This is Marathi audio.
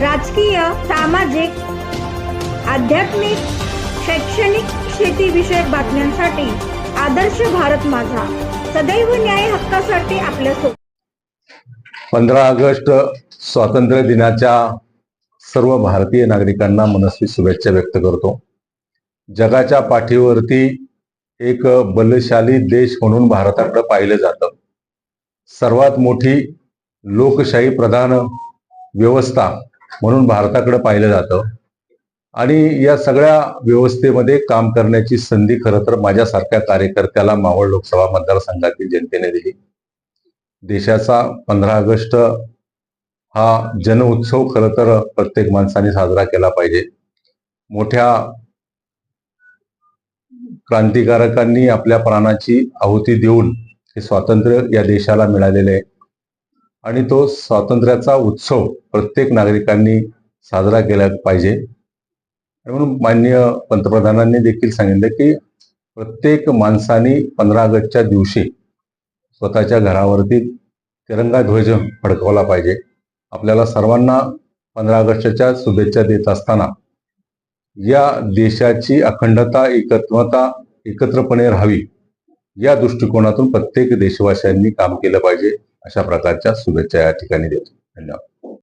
राजकीय सामाजिक आध्यात्मिक शैक्षणिक शेतीविषयक बातम्यांसाठी आदर्श भारत माझा. सदैव न्याय हक्कासाठी आपल्यासोबत पंधरा ऑगस्ट स्वातंत्र्य दिनाच्या सर्व भारतीय नागरिकांना मनस्वी शुभेच्छा व्यक्त करतो. जगाच्या पाठीवरती एक बलशाली देश म्हणून भारताकडे पाहिलं जातं. सर्वात मोठी लोकशाही प्रधान व्यवस्था म्हणून भारताकडे पाहिलं जातं. आणि या सगळ्या व्यवस्थेमध्ये काम करण्याची संधी खरं तर माझ्यासारख्या कार्यकर्त्याला मावळ लोकसभा मतदारसंघातील जनतेने दिली. देशाचा पंधरा ऑगस्ट हा जनउत्सव खरं तर प्रत्येक माणसाने साजरा केला पाहिजे. मोठ्या क्रांतिकारकांनी आपल्या प्राणाची आहुती देऊन हे स्वातंत्र्य या देशाला मिळालेले आहे. आणि तो स्वातंत्र्याचा उत्सव प्रत्येक नागरिकांनी साजरा केला पाहिजे. आणि म्हणून माननीय पंतप्रधानांनी देखील सांगितलं की प्रत्येक माणसाने पंधरा ऑगस्टच्या दिवशी स्वतःच्या घरावरती तिरंगा ध्वज फडकवला पाहिजे. आपल्याला सर्वांना पंधरा ऑगस्टच्या शुभेच्छा देत असताना या देशाची अखंडता एकत्वता एकत्रपणे राहावी या दृष्टिकोनातून प्रत्येक देशवासियांनी काम केलं पाहिजे. अशा प्रकारच्या शुभेच्छा या ठिकाणी देतो. धन्यवाद.